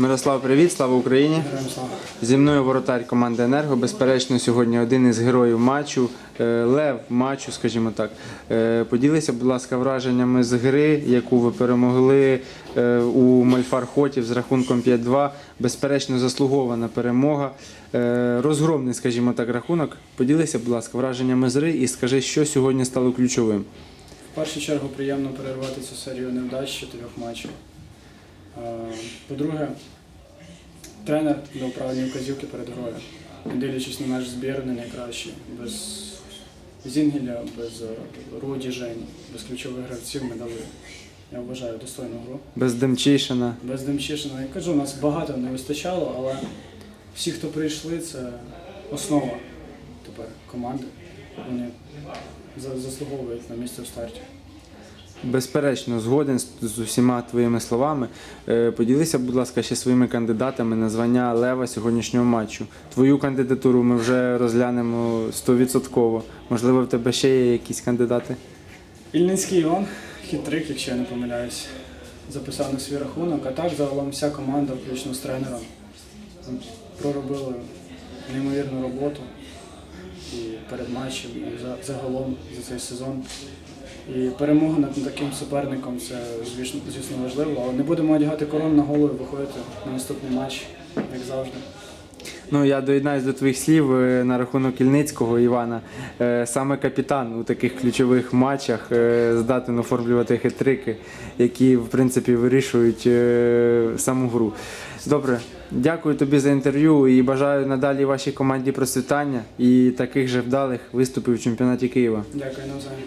Мирослав, привіт, слава Україні! Зі мною воротар команди Енерго. Безперечно, сьогодні один із героїв матчу, е, лев матчу, скажімо так. Е, Поділися, будь ласка, враженнями з гри, яку ви перемогли е, у Мальфар-Хотів з рахунком 5-2. Безперечно, заслугована перемога. Розгромний, скажімо так, рахунок. Поділися, будь ласка, враженнями з гри і скажи, що сьогодні стало ключовим. В першу чергу приємно перервати цю серію невдач чотирьох матчів. Е, По-друге, тренер дав правильні вказівки перед грою. Дивлячись на наш збір, не найкращий. Без Зінгеля, без е, Руді Жень, без ключових гравців ми дали, я вважаю, достойну гру. Без Демчишина. Без Демчишина, я кажу, нас багато не вистачало, але всі, хто прийшли, це основа тепер команди. Вони заслуговують на місце в старті. Безперечно, згоден з, усіма твоїми словами. Е, Поділися, будь ласка, ще своїми кандидатами на звання Лева сьогоднішнього матчу. Твою кандидатуру ми вже розглянемо 100%. Можливо, в тебе ще є якісь кандидати? Ільницький Іван, хитрик, якщо я не помиляюсь, записав на свій рахунок, а так загалом вся команда, включно з тренером, проробили неймовірну роботу і перед матчем, і загалом за цей сезон. І перемога над таким суперником це звісно, звісно важливо, але не будемо одягати корону на голову і виходити на наступний матч, як завжди. Ну, я доєднаюсь до твоїх слів е, на рахунок Ільницького Івана. Е, Саме капітан у таких ключових матчах е, здатен оформлювати хитрики, які в принципі вирішують саму гру. Добре, дякую тобі за інтерв'ю і бажаю надалі вашій команді процвітання і таких же вдалих виступів у чемпіонаті Києва. Дякую навзаєм.